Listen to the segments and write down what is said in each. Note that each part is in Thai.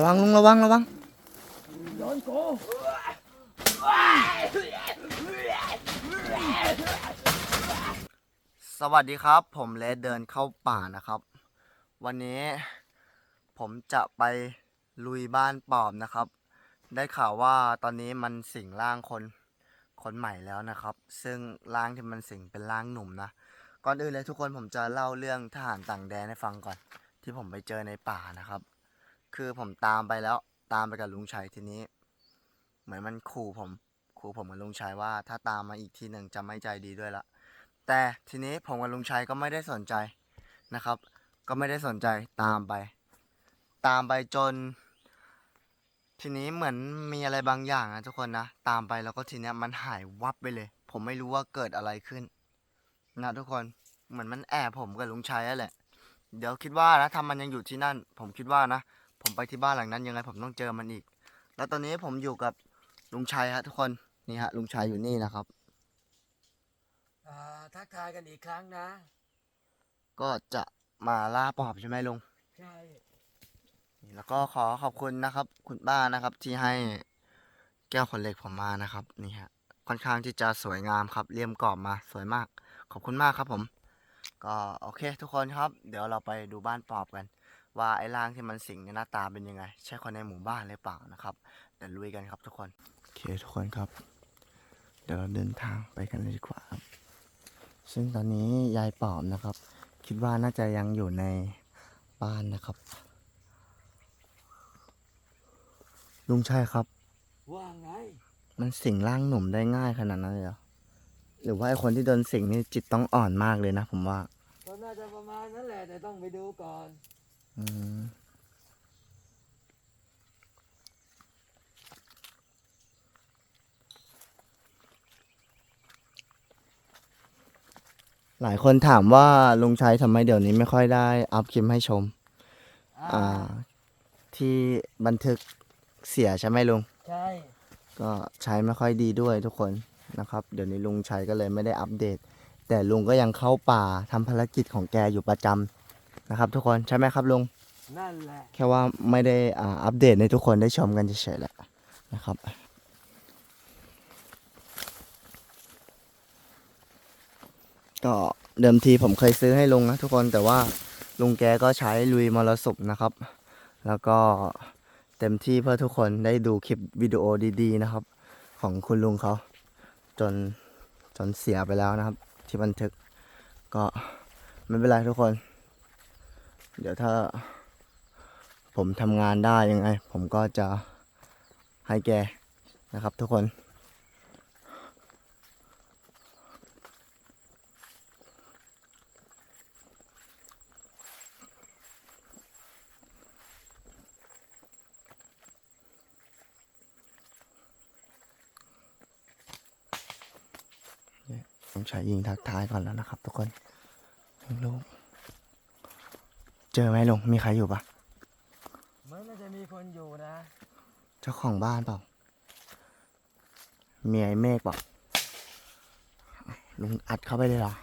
ระวังลุงระวังระวังโดนกูสวัสดีครับ ผมเลสเดินเข้าป่านะครับ วันนี้ผมจะไปลุยบ้านปอบนะครับ ได้ข่าวว่าตอนนี้มันสิงร่างคนคนใหม่แล้วนะครับ ซึ่งร่างที่มันสิงเป็นร่างหนุ่มนะก่อนอื่นเลยทุกคนผมจะเล่าเรื่องทหารต่างแดนให้ฟังก่อน ที่ผมไปเจอในป่านะครับ คือผมตามไปแล้ว ตามไปกับลุงชัยทีนี้ เหมือนมันขู่ผมขู่ผมกับลุงชัยว่า ถ้าตามมาอีกทีหนึ่งจะไม่ใจดีด้วยละแต่ทีนี้ผมกับลุงชัยก็ไม่ได้สนใจนะครับ ก็ไม่ได้สนใจตามไป ตามไปจน ทีนี้เหมือนมีอะไรบางอย่างนะทุกคนนะตามไปแล้วก็ทีเนี้ยมันหายวับไปเลย ผมไม่รู้ว่าเกิดอะไรขึ้น นะทุกคนเหมือนมันแอบผมกับลุงชัยนั่นแหละ เดี๋ยวคิดว่านะถ้ามันยังอยู่ที่นั่น ผมคิดว่านะ ผมไปที่บ้านหลังนั้นยังไงผมต้องเจอมันอีก แล้วตอนนี้ผมอยู่กับลุงชัยฮะทุกคนนี่ฮะลุงชัยอยู่นี่นะครับอ่าทักทายกันอีกครั้งนะ ก็จะมาล่าปอบใช่ไหมลุงใช่นี่แล้วก็ขอขอบคุณนะครับ คุณป้านะครับ ที่ให้แก้วขนเหล็กผมมานะครับนี่ฮะค่อนข้างที่จะสวยงามครับเลี่ยมกรอบมาสวยมาก ขอบคุณมากครับผม ก็โอเคทุกคนครับ เดี๋ยวเราไปดูบ้านปอบกัน ว่าไอ้ร่างที่มันสิงเนี่ยหน้าตาเป็นยังไง ใช่คนในหมู่บ้านหรือเปล่านะครับเดี๋ยวลุยกันครับทุกคนโอเคทุกคนครับ เดี๋ยวเราเดินทางไปกันเลยดีกว่าครับซึ่งตอนนี้ยายปอบนะครับ คิดว่าน่าจะยังอยู่ในบ้านนะครับ ลุงชัยครับ ว่าไง มันสิงร่างหนุ่มได้ง่ายขนาดนั้นเลยเหรอหรือว่าไอคนที่โดนสิงนี่จิตต้องอ่อนมากเลยนะผมว่า ก็น่าจะประมาณนั้นแหละแต่ต้องไปดูก่อนอืม หลายคนถามว่าลุงชัยทำไมเดี๋ยวนี้ไม่ค่อยได้อัพคลิปให้ชม อ่า ที่บันทึกเสียใช่ไหมลุง ใช่ ก็ใช้ไม่ค่อยดีด้วยทุกคนนะครับ เดี๋ยวนี้ลุงชัยก็เลยไม่ได้อัปเดต แต่ลุงก็ยังเข้าป่าทำภารกิจของแกอยู่ประจำ นะครับทุกคนใช่ไหมครับลุงนั่นแหละแค่ว่าไม่ได้อ่าอัปเดตให้ทุกคนได้ชมกันเฉยๆแหละนะครับก็เดิมทีผมเคยซื้อให้ลุงนะทุกคนแต่ว่าลุงแกก็ใช้ลุยมรสุมนะครับ แล้วก็เต็มที่เพื่อทุกคนได้ดูคลิปวิดีโอดีๆนะครับ ของคุณลุงเขาจนจนเสียไปแล้วนะครับ ที่บันทึกก็ไม่เป็นไรทุกคน เดี๋ยวถ้า ผมทำงานได้ยังไง ผมก็จะให้แกนะครับทุกคนผมใช้ยิงทักทายก่อนแล้วนะครับทุกคนลุง เจอไหมลุงมีใครอยู่ปะเหมันน่าจะมีคนอยู่นะ เจ้าของบ้านเปล่าเมียไอ้เมฆเปล่าลุงอัดเข้าไปเลยเหรอ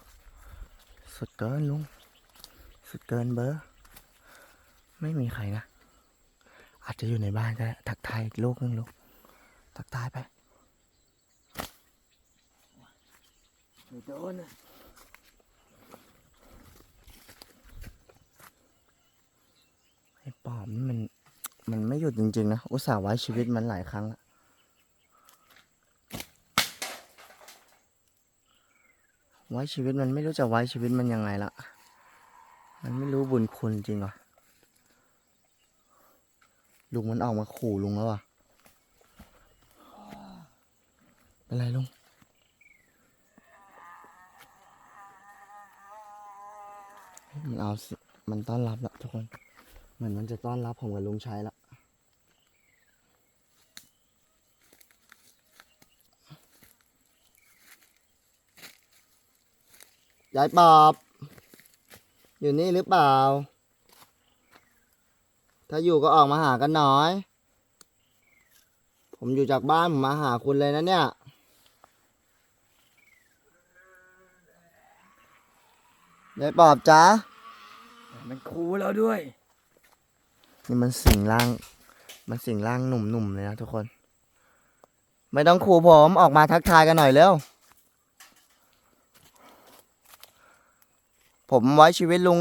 สุดเกินลุง สุดเกินเบอร์ ไม่มีใครนะ อาจจะอยู่ในบ้านก็ได้ทักทายอีกลูกนึงลูกทักทายไป ไม่โดนนะ ไอ้ ปอบนี่มันมันไม่หยุดจริง ๆ นะ อุตส่าห์ไว้ชีวิตมันหลายครั้งละไว้ชีวิตมันไม่รู้จะไว้ชีวิตมันยังไงละ มันไม่รู้บุญคุณจริงหรอ ลุงมันออกมาขู่ลุงแล้วอะ เป็นไรลุง มันเอาสิมันต้อนรับแล้วทุกคน เหมือนมันจะต้อนรับผมกับลุงชัยล้วยายปอบ อยู่นี่หรือเปล่า ถ้าอยู่ก็ออกมาหากันหน่อย ผมอยู่จากบ้านผมมาหาคุณเลยนะเนี่ย ยายปอบจ๊ะมันคูเราด้วย นี่มันสิงร่าง มันสิงร่างหนุ่มๆเลยนะทุกคน ไม่ต้องขู่ผมออกมาทักทายกันหน่อยเร็ว ผมไว้ชีวิตลุง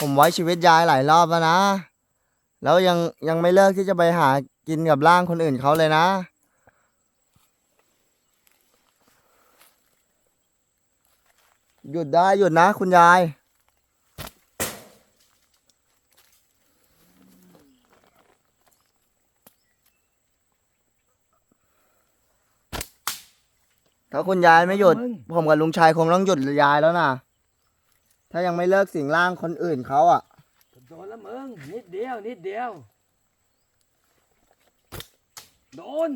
ผมไว้ชีวิตยายหลายรอบแล้วนะ แล้วยังยังไม่เลิกที่จะไปหากินกับร่างคนอื่นเขาเลยนะหยุดได้หยุดนะ คุณยาย ถ้าคุณยายไม่หยุด มึง ผมกับลุงชายคงต้องหยุดยายแล้วนะถ้ายังไม่เลิกสิ่งร่างคนอื่นเขาอะ โดนแล้วมึง นิดเดียว นิดเดียว โดน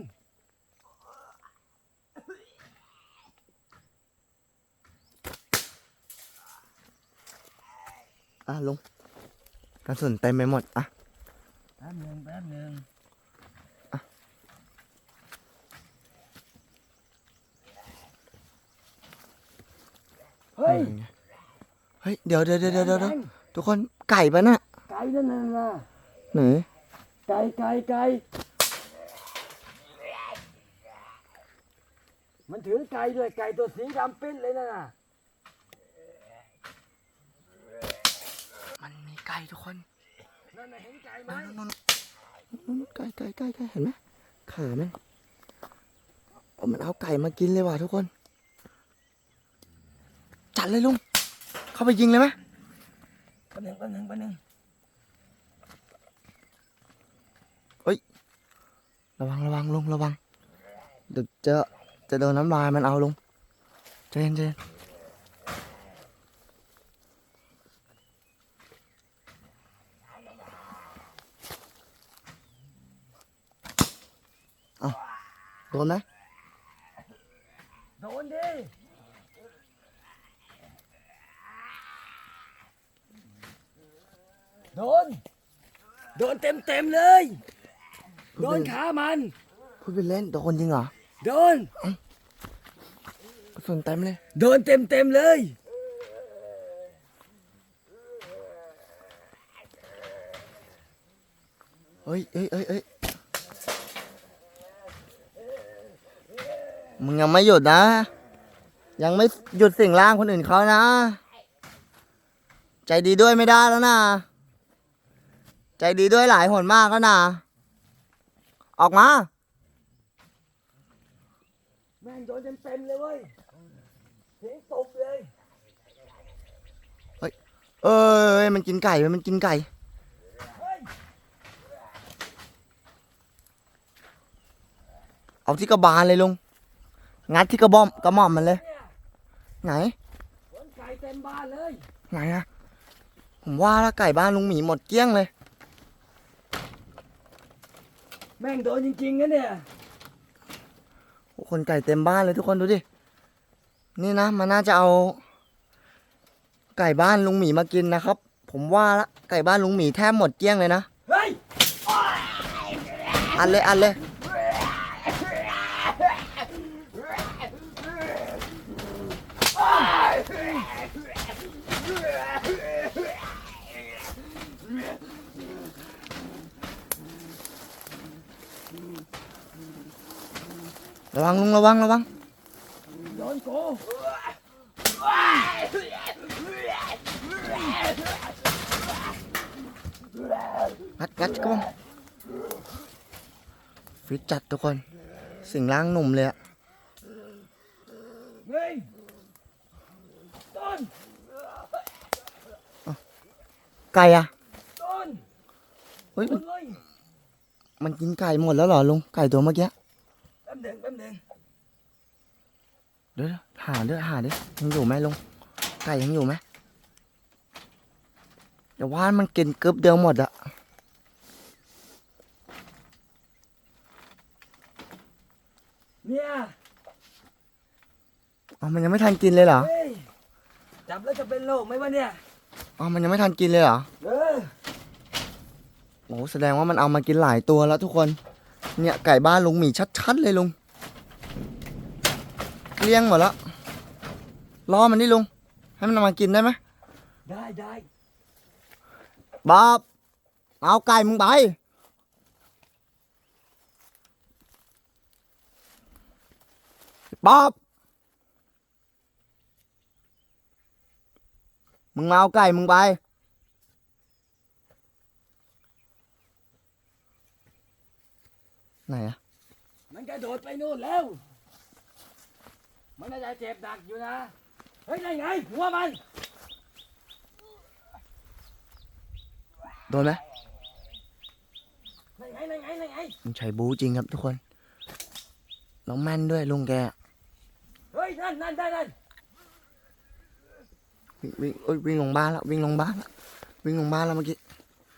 อะลุงกระสุนเต็มไปหมดอะ แป๊บหนึ่งแป๊บหนึ่ง เฮ้ยเฮ้ยเดี๋ยวเดี๋ยวเดี๋ยวเดี๋ยวเดี๋ยวทุกคนไก่ปะน่ะไก่นั่นน่ะนะไหนไก่ไก่ไก่มันถือไก่ด้วยไก่ตัวสีดำปิ้นเลยนั่นน่ะมันมีไก่ทุกคนนั่นน่ะเห็นไก่ไหมนู่นนู่นนู่นไก่ไก่ไก่ไก่เห็นไหมขาแม่งเอามันเอาไก่มากินเลยว่ะทุกคน จัดเลยลุง เข้าไปยิงเลยไหมแป๊บหนึ่งแป๊บหนึ่งแป๊บหนึ่งระวังระวังลุงระวัง เดี๋ยวจะจะโดนน้ำลายมันเอาลุงใจเย็นใจเย็นเอาโดนไหม โดนดิโดน โดน เต็มเต็มๆเลย โดนขามัน พูดเป็นเล่นโดนจริงเหรอ โดน กระสุนเต็มเลย โดนเต็มเต็มๆเลย เฮ้ยเอ้ยเอ้ยเอ้ยมึงยังไม่หยุดนะ ยังไม่หยุดสิ่งร่างคนอื่นเขานะ ใจดีด้วยไม่ได้แล้วนะ ใจดีด้วยหลายหนมากแล้วนะ ออกมา แม่งโดนเต็มเต็มๆเลยเว้ยเสียงตกเลยเอ้ยมันกินไก่เว้ยมันกินไก่เฮ้ยเอาที่กระบาลเลยลุง งัดที่กระบอมกระหม่อมมันเลยเนี่ยไหนโดนไก่เต็มบ้านเลย ไหนอะผมว่าแล้วไก่บ้านลุงหมีหมดเกลี้ยงเลย แม่งโดนจริงๆนะเนี่ยโอ้คนไก่เต็มบ้านเลยทุกคนดูดิ นี่นะมันน่าจะเอา ไก่บ้านลุงหมีมากินนะครับ ผมว่าละไก่บ้านลุงหมีแทบหมดเกลี้ยงเลยนะ เฮ้ย อันเลยอันเลย ระวังลุงระวังระวังโดนกูงัดงัดกระบองฟิตจัดทุกคน สิ่งร่างหนุ่มเลยอะเฮ้ยโดนไก่อะโดนเฮ้ยมันมันกินไก่หมดแล้วเหรอลุงไก่ตัวเมื่อกี้ หนึ่งแป๊บหนึ่งเดี๋ยวๆหาเด้อหาเด้อยังอยู่ไหมลุงไก่ยังอยู่ไหมเดี๋ยวว่านมันกินกึบเดียวหมดอะเนี่ยอ๋อมันยังไม่ทันกินเลยเหรอ เฮ้ยจับแล้วจะเป็นโรคไหมวะเนี่ยอ๋อมันยังไม่ทันกินเลยเหรอ เออ โอ้แสดงว่ามันเอามากินหลายตัวแล้วทุกคน เนี่ยไก่บ้านลุงหมีชัดๆเลยลุงเลี้ยงหมดแล้วล้อมันนี่ลุง ให้มันมากินได้ไหมได้ได้บอบเอาไก่มึงไปบอบมึงเอาไก่มึงไป ไหนอะมันกระโดดไปนู่นแล้ว มันน่าจะเจ็บหนักอยู่นะ เฮ้ยนั่นไงหัวมันโดนไหมนั่นไงนั่นไงนั่นไงลุงชัยบูจริงครับทุกคนน้องแม่นด้วยลุงแก เฮ้ยนั่นนั่นนั่นนั่นวิ่งวิ่งเอ้ยวิ่งลงบ้านแล้ววิ่งลงบ้านแล้ววิ่งลงบ้านแล้วเมื่อกี้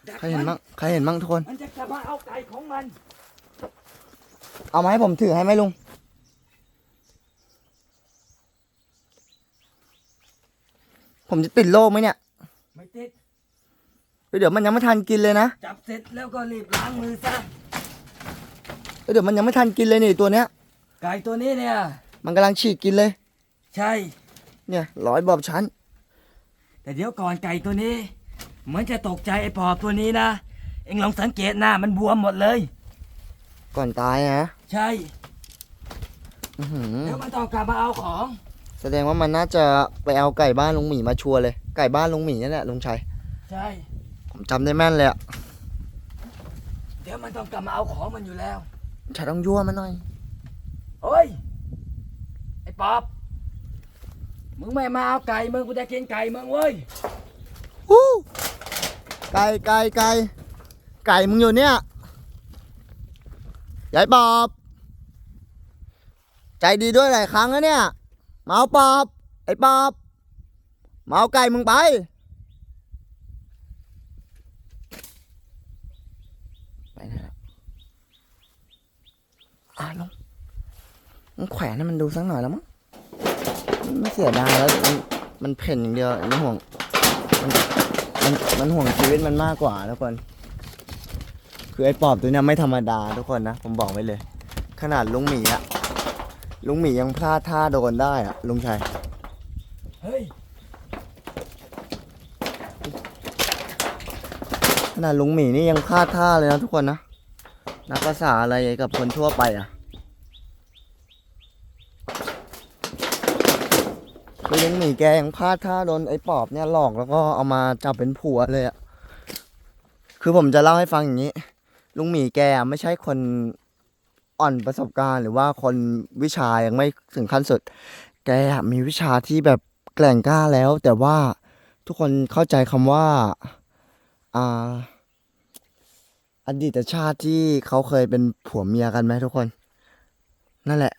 ดักใครเห็นมับ้างใครเห็นบ้างทุกคน มันจะกลับมาเอาไก่ของมัน เอามาให้ผมถือให้ไหมลุง ผมจะติดโรคไหมเนี่ย ไม่ติด เดี๋ยวมันยังไม่ทันกินเลยนะ จับเสร็จแล้วก็รีบล้างมือซะเดี๋ยวมันยังไม่ทันกินเลยนี่ตัวเนี้ย ไก่ตัวนี้เนี่ย มันกำลังฉีกกินเลย ใช่ เนี่ยร้อยบอบชั้น แต่เดี๋ยวก่อนไก่ตัวนี้ เหมือนจะตกใจไอ้ปอบตัวนี้นะ เอ็งลองสังเกตหน้ามันบวมหมดเลย ก่อนตายนะ ใช่อื้อหือเดี๋ยวมันต้องกลับมาเอาของ แสดงว่ามันน่าจะไปเอาไก่บ้านลุงหมีมาชัวร์เลย ไก่บ้านลุงหมีนั่นแหละลุงชัย ใช่ ผมจำได้แม่นเลยอะเดี๋ยวมันต้องกลับมาเอาของมันอยู่แล้ว ชัยต้องยั่วมันหน่อย โอ้ย ไอ้ปอบมึงไม่มาเอาไก่มึงกูจะกินไก่มึงเว้ย ฮู้ไก่ไก่ไก่ไก่มึงอยู่เนี่ยยายปอบ ใจดีด้วยหลายครั้งแล้วเนี่ยเอาปอบ ไอ้ปอบเอาไก่มึงไป ไปนแล้วอะลงมันแขวนให้มันดูสักหน่อยแล้วมั้งไม่เสียดายแล้ว มันมันเพ่นอย่างเดียวไม่ห่วง มันมันมันห่วงชีวิตมันมากกว่าทุกคน คือไอ้ปอบตัวเนี้ยไม่ธรรมดาทุกคนนะ ผมบอกไว้เลย ขนาดลุงหมีอะ ลุงหมียังพลาดท่าโดนได้อะลุงชัยเฮ้ยขนาดลุงหมีนี่ยังพลาดท่าเลยนะทุกคนนะนับภาษาอะไรกับคนทั่วไปอะคือลุงหมีแกยังพลาดท่าโดนไอ้ปอบเนี่ยหลอกแล้วก็เอามาจับเป็นผัวเลยอะคือผมจะเล่าให้ฟังอย่างนี้ ลุงหมีแกอะไม่ใช่คน อ่อนประสบการณ์หรือว่าคนวิชายังไม่ถึงขั้นสุด แกอะมีวิชาที่แบบแกร่งกล้าแล้ว แต่ว่าทุกคนเข้าใจคำว่าอ่าอดีตชาติที่เขาเคยเป็นผัวเมียกันไหมทุกคน นั่นแหละ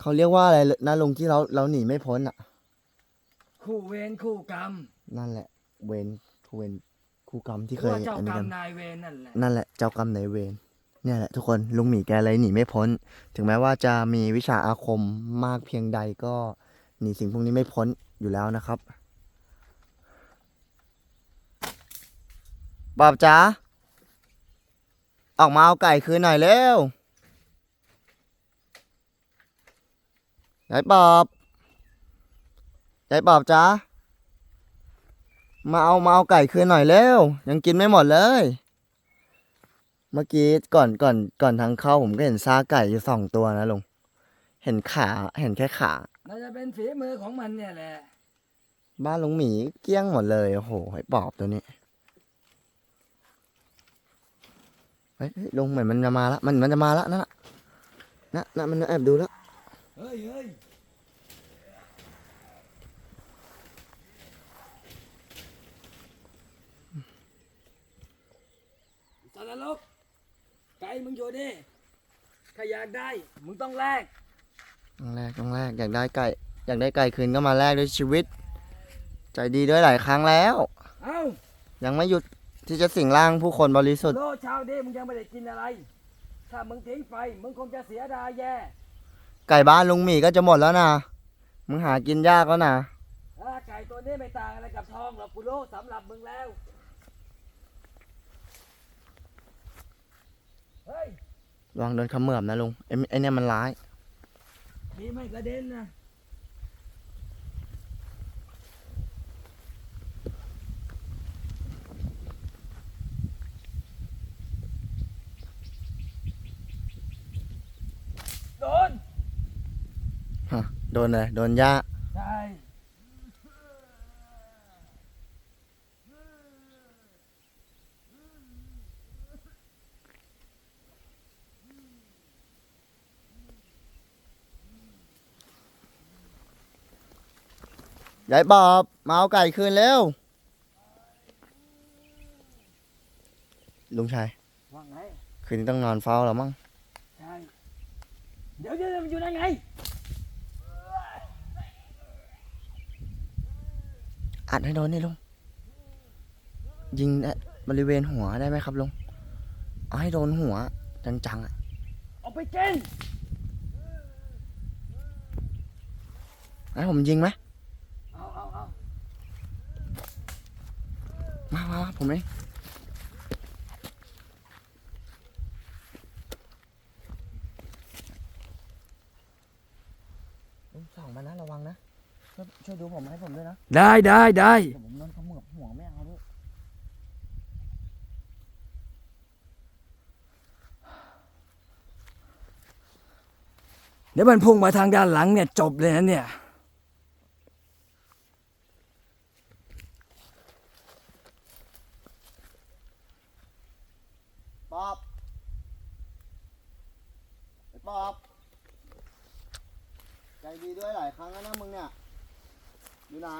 เขาเรียกว่าอะไรนะลุงที่เราเราหนีไม่พ้นอะ คู่เวรคู่กรรม นั่นแหละ เวรเวรคู่กรรมที่หเครือยว่าเจ้าอันกนี้รรกัมนนายเวรนั่นแหละ นั่นแหละเจ้ากรรมนายเวร เนี่ยแหละทุกคนลุงหมีแกเลยหนีไม่พ้น ถึงแม้ว่าจะมีวิชาอาคมมากเพียงใดก็หนีสิ่งพวกนี้ไม่พ้นอยู่แล้วนะครับบอบจ๋าออกมาเอาไก่คืนหน่อยเร็วยายปอบยายปอบจ๋ามาเอามาเอาไก่คืนหน่อยเร็ว ยังกินไม่หมดเลย เมื่อกี้ก่อนก่อนก่อนทางเข้าผมก็เห็นซากไก่อยู่สองตัวนะลุง เห็นขาเห็นแค่ขา น่าจะเป็นฝีมือของมันเนี่ยแหละ บ้านลุงหมีเกลี้ยงหมดเลยโอ้โหไอ้ปอบตัวนี้เฮ้ยเฮ้ยลุงเหมือนมันจะมาละมันมันจะมาละนั่นน่ะนะนะมันแอบดูแล้วเฮ้ยเฮ้ยสารลก ไก่มึงอยู่ดิถ้าอยากได้ มึงต้องแลกต้องแรกต้องแรกอยากได้ไก่ อยากได้ไก่คืนก็มาแลกด้วยชีวิต ใจดีด้วยหลายครั้งแล้ว เอ้ายังไม่หยุดที่จะสิงร่างผู้คนบริสุทธิ์ โลเช้าดิมึงยังไม่ได้กินอะไร ถ้ามึงทิ้งไป มึงคงจะเสียดายแย่ไก่บ้านลุงหมีก็จะหมดแล้วนะ มึงหากินยากแล้วนะ ถ้าไก่ตัวนี้ไม่ต่างอะไรกับทองหรอกกูรู้สำหรับมึงแล้ว เฮ้ย ลองโดนเขมือบนะลุงไอ้ไอ้เนี่ยมันร้ายมีไม่กระเด็นนะโดน ฮะ โดนเลยโดนหญ้าใช่ ยายบอบมาเอาไก่คืนเร็วลุงชาย ว่าไงคืนนี้ต้องนอนเฝ้าแล้วมั้ง ใช่เดี๋ยวเดี๋ยวมันอยู่นั่นไง อัดให้โดนนี่ลุง ยิงอะบริเวณหัวได้ไหมครับลุง เอาให้โดนหัว จังๆอะ เอาไปกินให้ผมยิงไหม เอาเอาเอา มามามาผมเองลุงส่องมานะระวังนะ ช่วยช่วยดูผมให้ผมด้วยนะ ได้ได้ได้เดี๋ยวผมโดนเขมือบหัวไม่เอาด้วยเดี๋ยวมันพุ่งมาทางด้านหลังเนี่ยจบเลยนะเนี่ย ปอบไอ้ปอบ้วยหลายครั้งแล้วนะมึงเนี่ย อยู่ไหน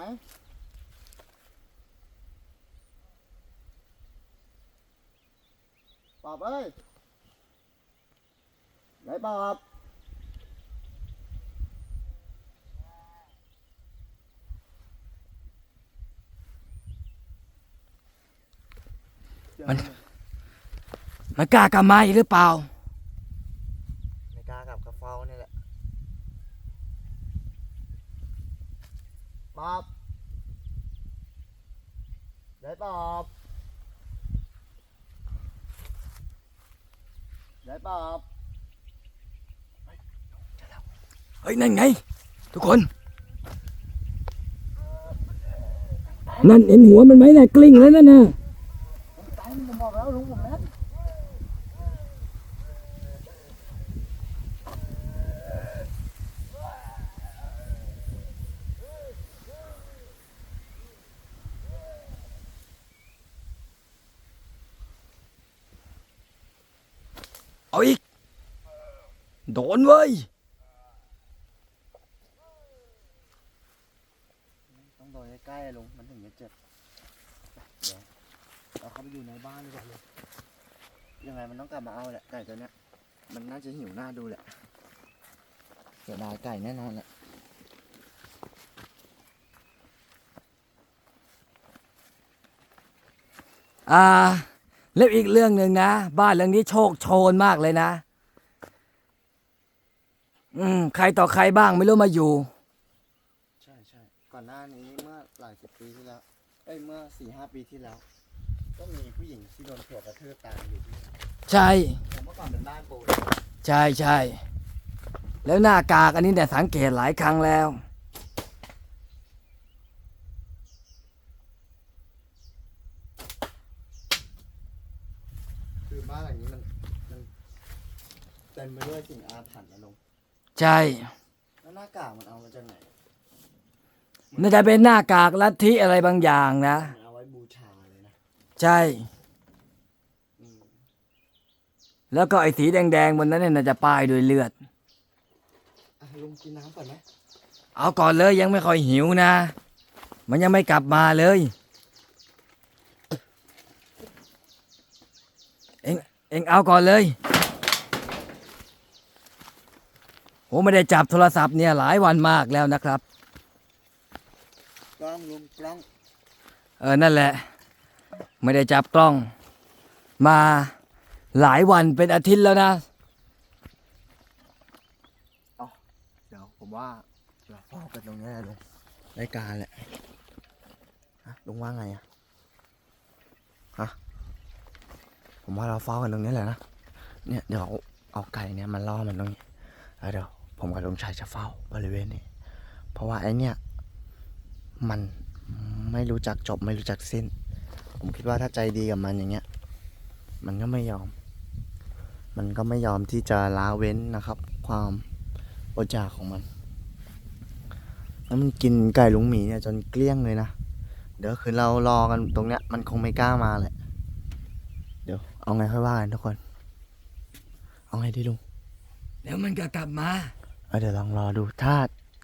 ปอบเอ้ย ไหนปอบมัน มันกล้ากลับมาอีกหรือเปล่า ไม่กล้ากับกระเฝ้านี่แหละ ปอบไหนปอบไหนปอบเฮ้ยนั่นไง ทุกคน นั่นเห็นหัวมันไหมน่ะกลิ้งแล้วนั่นน่ะ ผมตายผมบอกแล้วลุงผมแล้ว เอาอีก โด นเว้ยต้องโดนใกล้ๆลุงมันถึงจะเจ็บเดี๋ยวเราเข้าไปอยู่ในบ้านดีกว่าลุงยังไงมันต้องกลับมาเอาแหละไก่ตัวเนี้ยมันน่าจะหิวหน้าดูแหละเสียดายไก่แน่นอนแหละอ่าแล้วอีกเรื่องหนึ่งนะ บ้านหลังนี้โชคโชนมากเลยนะ อืมใครต่อใครบ้างไม่รู้มาอยู่ ใช่ใช่ก่อนหน้านี้เมื่อหลายสิบปีที่แล้วเอ้ยเมื่อสี่ห้าปีที่แล้ว ก็มีผู้หญิงที่โดนผัวกระทืบตายอยู่ที่นี่ใช่แต่เมื่อก่อนเป็นบ้านปูน ใช่ใช่แล้วหน้ากากอันนี้เนี่ยสังเกตหลายครั้งแล้ว คือบ้านหลังนี้มันมันเต็มไปด้วยสิ่งอาถรรพ์นะลุง ใช่แล้วหน้ากากมันเอามาจากไหนน่าจะเป็นหน้ากากลัทธิอะไรบางอย่างนะ มันเอาไว้บูชาเลยนะใช่ อืมแล้วก็ไอ้สีแดงๆบนนั้นเนี่ยน่าจะป้ายด้วยเลือด อะลุงกินน้ำก่อนไหมเอาก่อนเลยยังไม่ค่อยหิวนะ มันยังไม่กลับมาเลย เอ็งเอ็งเอาก่อนเลย โอ้ไม่ได้จับโทรศัพท์เนี่ยหลายวันมากแล้วนะครับกล้องลุงกล้อง เออ นั่นแหละ ไม่ได้จับกล้อง มาหลายวันเป็นอาทิตย์แล้วนะเดี๋ยวผมว่าเราเฝ้ากันตรงนี้แหละลุงรายการแหละฮะลุงว่าไงอะฮะผมว่าเราเฝ้ากันตรงนี้แหละนะ เนี่ยเดี๋ยวเอาเอาไก่เนี่ยมันล่อมันตรงนี้แล้วเดี๋ยว ผมกับลุงชัยจะเฝ้าบริเวณนี้ เพราะว่าไอเนี่ย มันไม่รู้จักจบไม่รู้จักสิ้น ผมคิดว่าถ้าใจดีกับมันอย่างเงี้ย มันก็ไม่ยอม มันก็ไม่ยอมที่จะละเว้นนะครับ ความอดอยากของมัน แล้วมันกินไก่ลุงหมีเนี่ยจนเกลี้ยงเลยนะ เดี๋ยวคือเรารอกันตรงเนี้ย มันคงไม่กล้ามาแหละ เดี๋ยวเอาไงค่อยว่ากันทุกคน เอาไงดีลุง เดี๋ยวมันก็กลับมา เดี๋ยวลองรอดูถ้า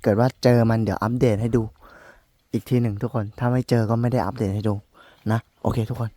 เกิดว่าเจอมันเดี๋ยวอัปเดตให้ดู อีกทีหนึ่งทุกคนถ้าไม่เจอก็ไม่ได้อัปเดตให้ดูนะ โอเคทุกคน